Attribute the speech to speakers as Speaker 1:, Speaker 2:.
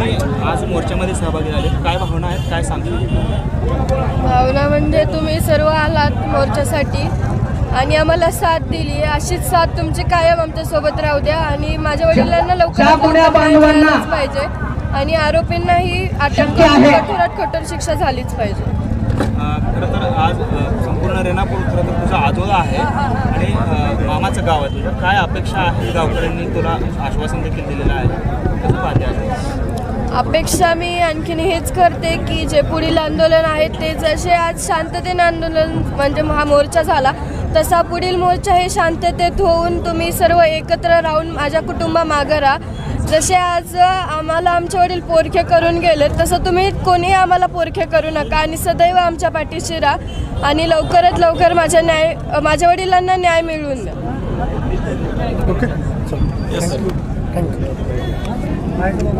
Speaker 1: मोर्चामध्ये सहभागी झाले. काय भावना आहेत? काय सांगतील
Speaker 2: भावना म्हणजे तुम्ही सर्व आलात मोर्चासाठी आणि आम्हाला साथ दिली अशीच साथ तुमची कायम आमच्यासोबत राहू द्या आणि माझ्या वडिलांना लवकरात पाहिजे. आणि आरोपींनाही अटक करून. कठोरात कठोर शिक्षा झालीच पाहिजे.
Speaker 1: खरं तर आज संपूर्ण रेणापूर खरं तर तुझा आजोळा आहे आणि मामाचं गाव आहे तुझं. काय अपेक्षा आहे गावकऱ्यांनी तुला आश्वासन देखील दिलेलं आहे? आज?
Speaker 2: अपेक्षा मी आणखीन हेच करते की जे पुढील आंदोलन आहे ते जसे आज शांततेने आंदोलन म्हणजे हा मोर्चा झाला तसा पुढील मोर्चा हे शांततेत होऊन तुम्ही सर्व एकत्र राहून माझ्या कुटुंबा मागं राहा. जसे आज आम्हाला आमचे वडील पोरखे करून गेले तसं तुम्ही कोणीही आम्हाला पोरखे करू नका आणि सदैव आमच्या पाठीशी राहा आणि लवकरात लवकर माझ्या न्याय माझ्या वडिलांना न्याय मिळवून द्या.
Speaker 3: Okay thank you